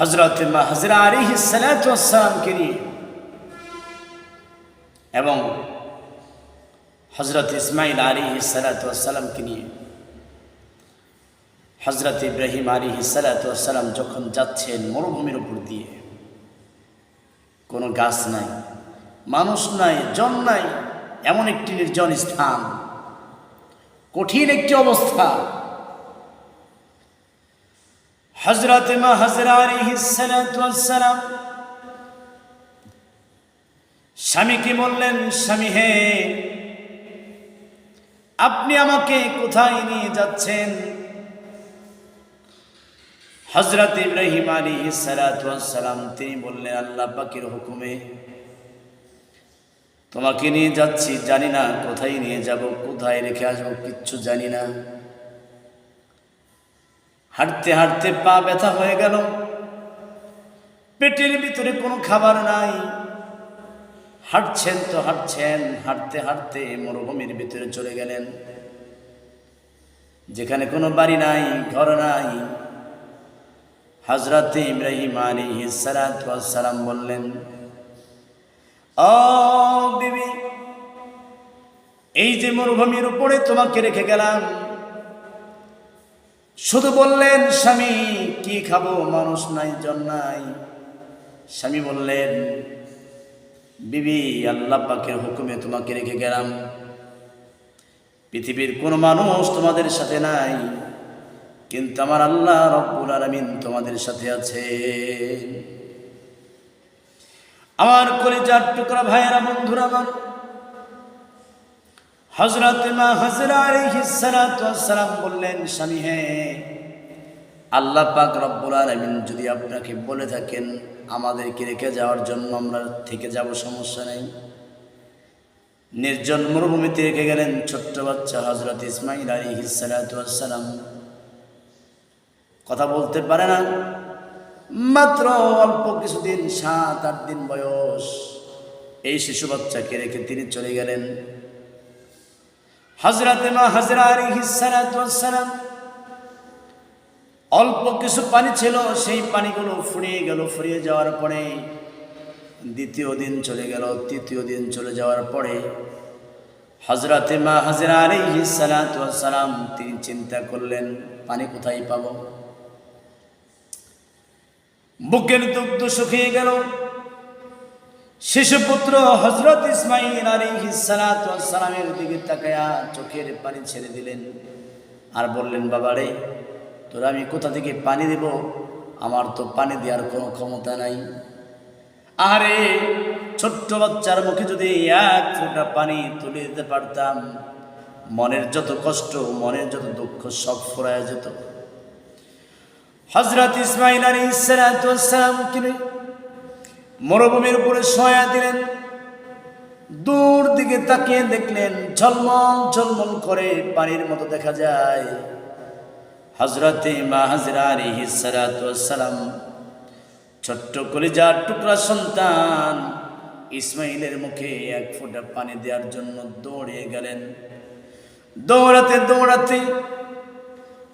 হজরত হাজরা আলী সালাতামকে নিয়ে এবং হজরত ইসমাইল আলী সালাতামকে নিয়ে হজরত ইব্রাহিম আলী সালাতাম যখন যাচ্ছেন মরুভূমির উপর দিয়ে, কোনো গাছ নাই, মানুষ নাই, জন নাই, এমন একটি নির্জন স্থান, কঠিন একটি অবস্থা। হজরত মা হজরা সালাম স্বামীকে বললেন, স্বামী হে, আপনি আমাকে কোথায় নিয়ে যাচ্ছেন? হজরত ইব্রাহিম আলী সালাম তিনি বললেন, আল্লাহ পাকের হুকুমে তোমাকে নিয়ে যাচ্ছি, জানি না কোথায় নিয়ে যাব, কোথায় রেখে আসব, কিচ্ছু জানি না। হাঁটতে হাঁটতে পা ব্যথা হয়ে গেল। পেটের ভিতরে কোনো খাবার নাই। হাঁটছেন তো হাঁটছেন, হাঁটতে হাঁটতে মরুভূমির ভিতরে চলে গেলেন। যেখানে কোনো বাড়ি নাই, ঘর নাই। হজরত ইব্রাহিম আলী সালাম বললেন, ও এই যে মরুভূমির উপরে তোমাকে রেখে গেলাম শুধু বললেন, স্বামী, কি খাব? মানুষ নাই, জন নাই। স্বামী বললেন, বিবি, আল্লাহ পাকের হুকুমে তোমাকে রেখে গেলাম। পৃথিবীর কোনো মানুষ তোমাদের সাথে নাই, কিন্তু আমার আল্লাহ রব্বুল আলমিন তোমাদের সাথে আছে। আমার কলিজার টুকরা ভাইয়েরা, বন্ধুরা আমার হজরত মা হজরা সালাম বললেন, স্বামী হে, আল্লাহ পাক রব্বুল আলমিন যদি আপনাকে বলে থাকেন, আমাদেরকে রেখে যাওয়ার জন্য আমরা থেকে যাব, সমস্যা নেই। নির্জন মরুভূমিতে রেখে গেলেন ছোট্ট বাচ্চা হজরত ইসমাইল আলী সালাম কথা বলতে পারে না, মাত্র অল্প কিছুদিন, সাত আট দিন বয়স। এই শিশু বাচ্চাকে রেখে তিনি চলে গেলেন। হজরতে মা হজরা অল্প কিছু পানি ছিল, সেই পানিগুলো ফুরিয়ে গেল। ফুরিয়ে যাওয়ার পরে, দ্বিতীয় দিন চলে গেল। তৃতীয় দিন চলে যাওয়ার পরে হজরতে মা হজরা আলী সালাম তিনি চিন্তা করলেন, পানি কোথায় পাব? বুকের দুগ্ধ শুকিয়ে গেল। শিশুপুত্র হজরত ইসমাইল সালামের দিকে তাকায়া চোখের পানি ছেড়ে দিলেন। আর বললেন বাবারে তোর আমি কোথা থেকে পানি দেব? আমার তো পানি দেওয়ার কোনো ক্ষমতা নাই। আরে, ছোট্ট বাচ্চার মুখে যদি এক ফোঁটা পানি তুলে দিতে পারতাম, মনের যত কষ্ট, মনের যত দুঃখ, সব ফুরায় যেত। হজরত ইসমাইল আলী সালাম কিনে মরুভূমির উপরে সয়া দিলেন। দূর দিকে তাকিয়ে দেখলেন ঝলমল ঝলমল করে পানির মতো দেখা যায়। হজরতে মা হাজরা সালাম ছোট্ট কলিজার টুকরা সন্তান ইসমাইলের মুখে এক ফোঁটা পানি দেওয়ার জন্য দৌড়ে গেলেন। দৌড়াতে দৌড়াতে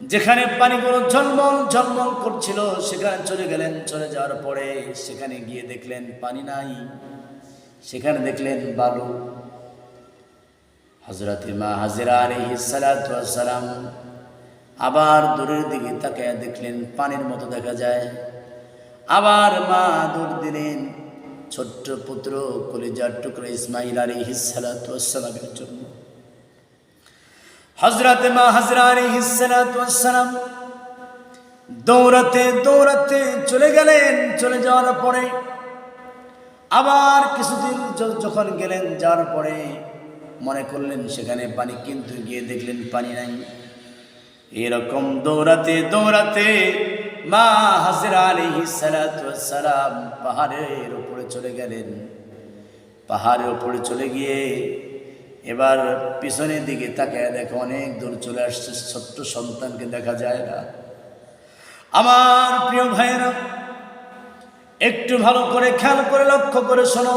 যেখানে পানিগুলো ঝলমল ঝলমল করছিল, সেখানে চলে গেলেন। চলে যাওয়ার পরে সেখানে গিয়ে দেখলেন পানি নাই। সেখানে দেখলেন বালু। হজরত মা হাজিরা আলী সালাম আবার দূরের দিকে তাকে দেখলেন, পানির মতো দেখা যায়। আবার মা দূর দিলেন। ছোট্ট পুত্র কলিজার টুকরো ইসমাইল আলী সালামের জন্য। হজরত মা হজরানি হিসালাম দৌড়াতে দৌড়াতে চলে গেলেন। চলে যাওয়ার পরে আবার কিছুদিন যখন গেলেন, যাওয়ার পরে মনে করলেন, সেখানে পানি কিন্তু গিয়ে দেখলেন পানি নাই। এরকম দৌড়াতে দৌড়াতে মা হাজরা আলী সালাম পাহাড়ের উপরে চলে গেলেন। পাহাড়ের উপরে চলে গিয়ে এবার পিছনের দিকে তাকায় দেখো অনেক দূর চলে আসছে, ছোট্ট সন্তানকে দেখা যায় না। আমার প্রিয় ভাইয়েরা, একটু ভালো করে খেয়াল করে লক্ষ্য করে শোনো।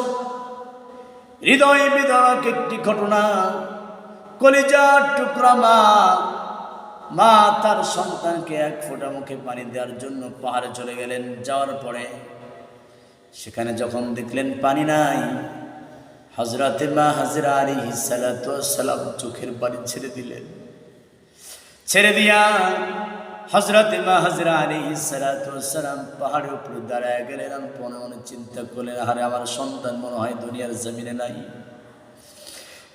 হৃদয় বিদারক একটি ঘটনা, কলিজার টুকরা মা মা তার সন্তানকে এক ফোঁটা মুখে পানি দেওয়ার জন্য পাহাড়ে চলে গেলেন। যাওয়ার পরে সেখানে যখন দেখলেন পানি নাই হজরতে মা হাজরা আলী সালাম চোখের বাড়ি ছেড়ে দিলেন। ছেড়ে দিয়া হজরতে মা হাজরা আলী সালাম পাহাড়ের উপরে দাঁড়ায় গেলেন। মনে মনে চিন্তা করলেন, আরে আমার সন্তান মনে হয় দুনিয়ার জমিনে নাই।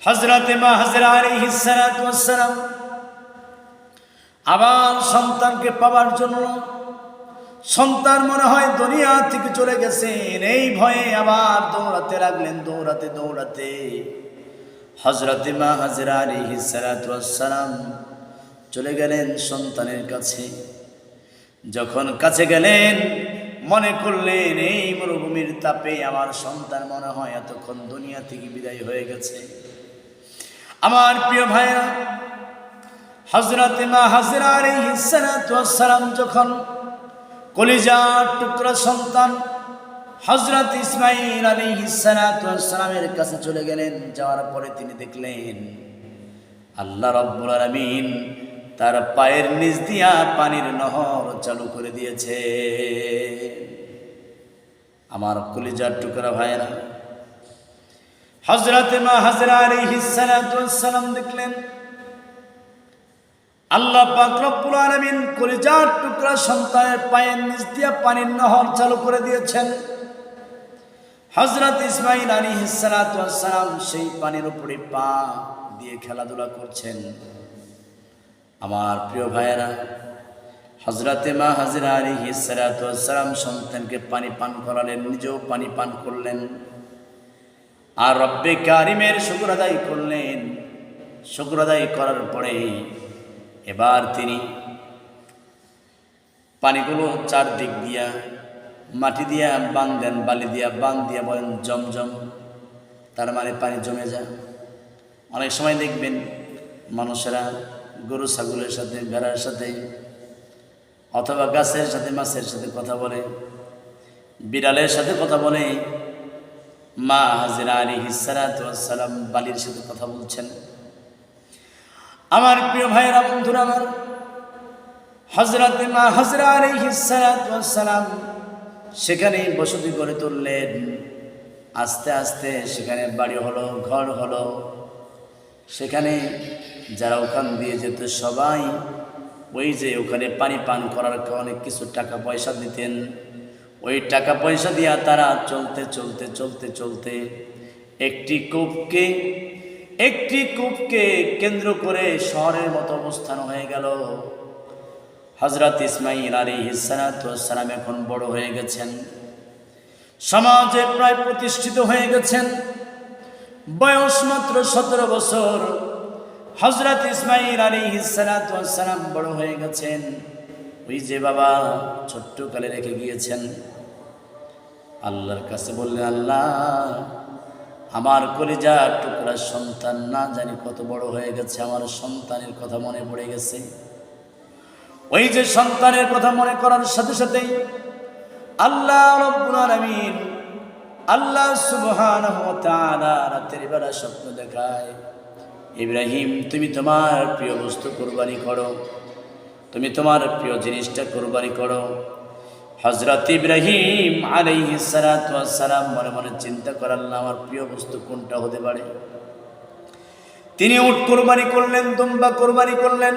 হজরতে মা হাজরা আলী সালাম আবার সন্তানকে পাওয়ার জন্য সন্তান মনে হয় দুনিয়া থেকে চলে গেছেন। এই ভয়ে আবার দৌড়াতে লাগলেন, দৌড়াতে দৌড়াতে। হজরতে মা হাজরা আলী সালাম চলে গেলেন সন্তানের কাছে। যখন কাছে গেলেন, মনে করলেন, এই মরুভূমির তাপে আমার সন্তান মনে হয় এতক্ষণ দুনিয়া থেকে বিদায় হয়ে গেছে। আমার প্রিয় ভাইরা হজরত মা হাজরা সালাম যখন কলিজার টুকরা সন্তান হজরত ইসমাইল আলী সালামের কাছে চলে গেলেন। যাওয়ার পরে তিনি দেখলেন, আল্লাহ রব্বুল আলমিন তার পায়ের নিচ দিয়া পানির নহর চালু করে দিয়েছে। আমার কলিজার টুকরা ভাইরা হজরত মা হাজরা আলী সালাম দেখলেন আল্লাহ পাক রব্বুল আলামিন কলিজার টুকরা সন্তানের পায়ের নিচ দিয়া পানির নহর চালু করে দিয়েছেন। হজরত ইসমাইল আলী সালাম সেই পানির উপরে পা দিয়ে খেলাধুলা করছেন। আমার প্রিয় ভাইয়েরা হজরতে মা হাজরা আলী সালাম সন্তানকে পানি পান করালেন, নিজেও পানি পান করলেন। আর রব্বে কারিমের শুক্র আদায় করলেন। শুক্র আদায় করার পরে এবার তিনি পানিগুলো চারদিক দিয়া, মাটি দিয়া, বান দেন, বালি দিয়া, বান দিয়া বলেন জমজম তার মানে পানি জমে যায়। অনেক সময় দেখবেন মানুষেরা গরু, ছাগলের সাথে, ভেড়ার সাথে অথবা গাছের সাথে, মাছের সাথে কথা বলে, বিড়ালের সাথে কথা বলে, মা হাজিরা আলী হিসালাম বালির সাথে কথা বলছেন। আমার প্রিয় ভাইয়েরা, বন্ধুরা আমার হজরত মা হজরা সালাম সেখানে বসতি করে তুললেন। আস্তে আস্তে সেখানে বাড়ি হলো, ঘর হলো। সেখানে যারা ওখান দিয়ে যেত সবাই, ওই যে ওখানে পানি পান করার অনেক কিছু টাকা পয়সা দিতেন। ওই টাকা পয়সা দিয়া তারা চলতে চলতে চলতে চলতে একটি কূপকে একটি কূপকে কেন্দ্র করে শহরের মতো অবস্থান হয়ে গেল। হজরত ইসমাইল আলী হিসালাম এখন বড় হয়ে গেছেন। সমাজে প্রায় প্রতিষ্ঠিত হয়ে গেছেন। বয়স মাত্র সতেরো বছর। হজরত ইসমাইল আলী হিসালাম বড় হয়ে গেছেন। ওই যে বাবা ছোট্ট কালে রেখে গিয়েছেন। আল্লাহর কাছে বললেন আল্লাহ আমার কলিজা টুকরা সন্তান না জানি কত বড় হয়ে গেছে, আমার সন্তানের কথা মনে পড়ে গেছে। ওই যে সন্তানের কথা মনে করার সাথে সাথেই আল্লাহ রব্বুল আল্লাহ সুবহান রাতের বেলা স্বপ্ন দেখায়, ইব্রাহিম, তুমি তোমার প্রিয় বস্তু কোরবানি করো। তুমি তোমার প্রিয় জিনিসটা কোরবানি করো। হজরত ইব্রাহিম আলাইহি সালাম মনে মনে চিন্তা করার না আমার প্রিয় বস্তু কোনটা হতে পারে? তিনি উট কোরবানি করলেন, দুম্বা কোরবানি করলেন।